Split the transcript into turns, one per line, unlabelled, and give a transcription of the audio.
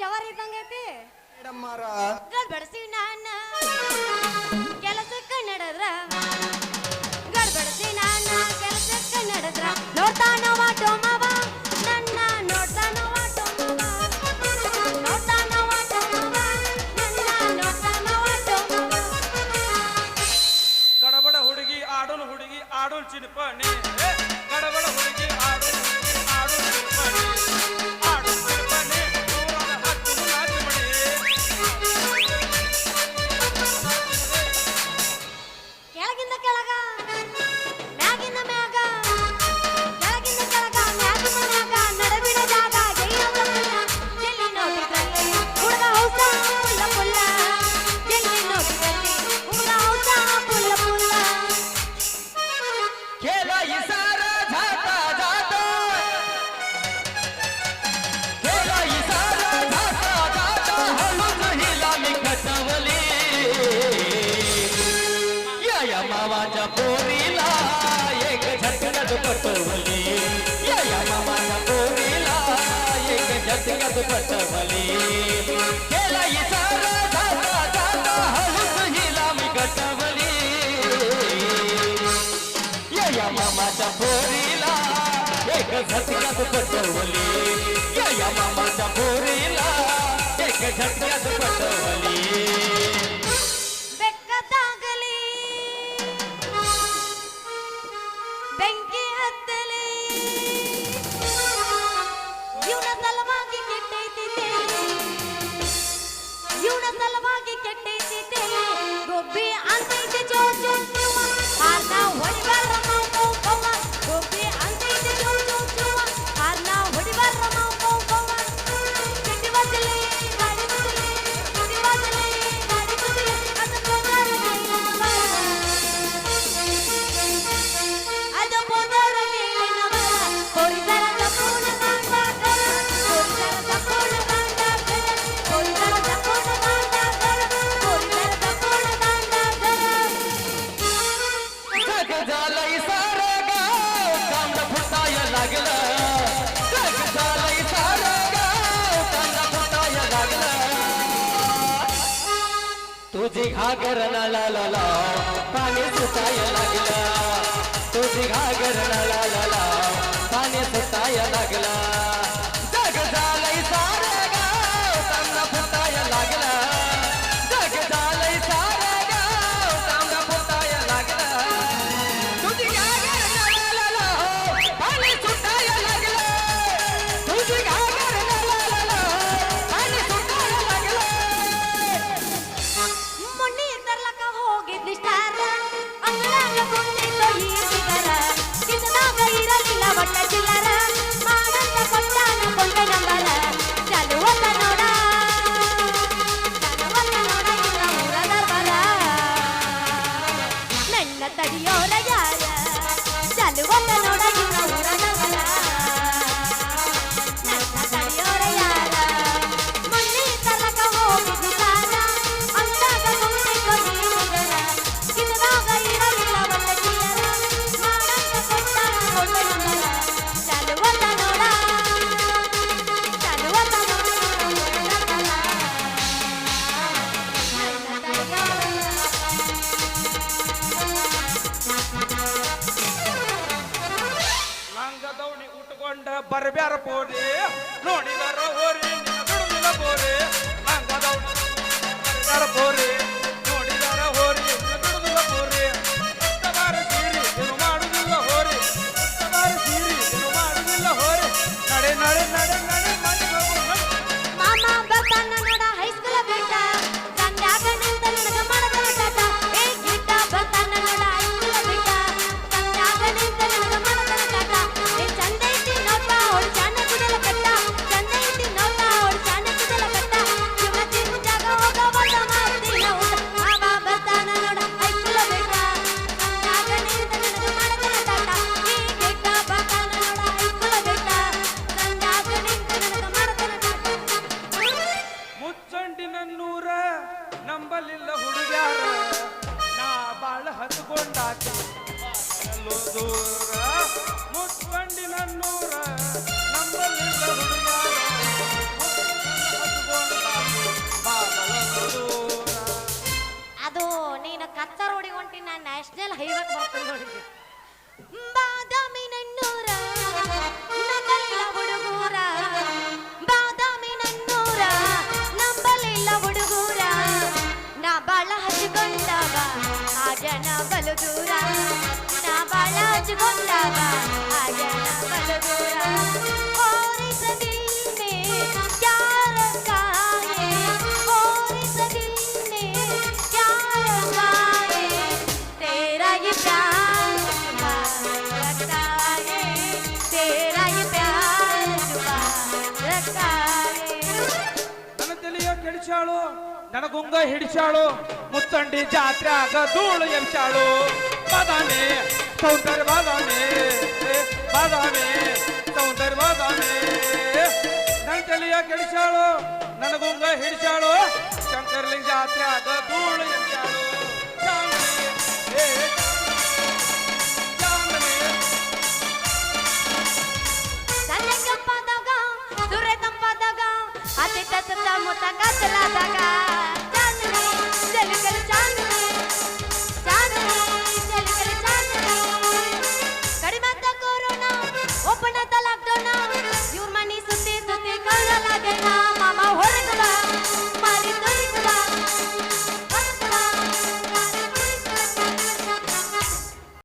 ಜವಾರಿ ಇದ್ದಂಗ ಐತಿ.
ಮೇಡಮ್ಮಾರ
ಗಡ್ಬಡಿಸಿ ನಾನ. ಕೆಲಸ ನಡೆದ್ರ. ಗಡ್ಬಡಿಸಿ ನಾನ. ಕೆಲಸ ನಡೆದ್ರ. ನೋಡ್ತಾನವ ಟೋಮವ. ನನ್ನ ನೋಡ್ತಾನವ ಟೋಮವ. ನೋಡ್ತಾನವ ಟೋಮವ. ನನ್ನ ನೋಡ್ತಾನವ ಟೋಮವ.
ಗಡಬಡ ಹುಡುಗಿ ಆಡೋನ್ ಹುಡುಗಿ ಆಡೋನ್ ಚಿನ್ಪಣಿ. ಗಡಬಡ ಹುಡುಗಿ
ಆಡೋನ್ पटवली या या मामाना पोरीला एक झटक्यात पटवली गेला इसारा जाता जाता हळूच हिला मी गटवली या या मामाच्या पोरीला एक झटक्यात पटवली या या मामाच्या पोरीला एक झटक्यात पटवली. तुझी घागर नाला लाला पाणी सुटायला लागला तुझी घागर
नाला लाला ನವಣಿ ಉಟ್ಕೊಂಡ ಬರ್ಬ್ಯಾರ ಪೋರಿ ನೋಡಿದಾರ ಹೋರಿ ಬಿಡುವುದಿಲ್ಲ ಪೋರಿ ಹಂಗದವ್ ಬರ್ಬ್ಯಾರ ಪೋರಿ ಎನ್ನೂರ ನಂಬಲಿಲ್ಲ ಹುಡುಗ್ಯಾರ. ನಾ ಬಾಳ ಹತ್ಕೊಂಡಾಕೆ. ನೂರ
ನಂಬಲಿಲ್ಲ ಹುಡುಗ ಕೆಡಿಸಾಳು ನನಗುಂಗ ಹಿಡಿಸಾಳು ಮುತ್ತಂಡಿ ಜಾತ್ರ್ಯಾಗ ಧೂಳು ಎಬ್ಸಾಳು ಬಾದಾಮಿ ಸೌಂದರ್ಯ ಬಾದಾಮಿ ಏ, ಬಾದಾಮಿ ಸೌಂದರ್ಯ ಬಾದಾಮಿ ನನ್ನ ತಲೆಯ ಕೆಡಿಸಾಳು ನನಗುಂಗ ಹಿಡಿಸಾಳು ಶಂಕರ್ಲಿಂಗ ಜಾತ್ರ್ಯಾಗ ಧೂಳು ಎಬ್ಸಾಳು ಚಾಂದನಿ, ಏ, ಚಾಂದನಿ.
ತಲೆ ಕೆಂಪಾದಾಗ ಸುರೆ ತಂಪಾದಾಗ ಅತಿ ತತ್ತ ಮುತ್ತ ಕತ್ತಲಾದಾಗ open at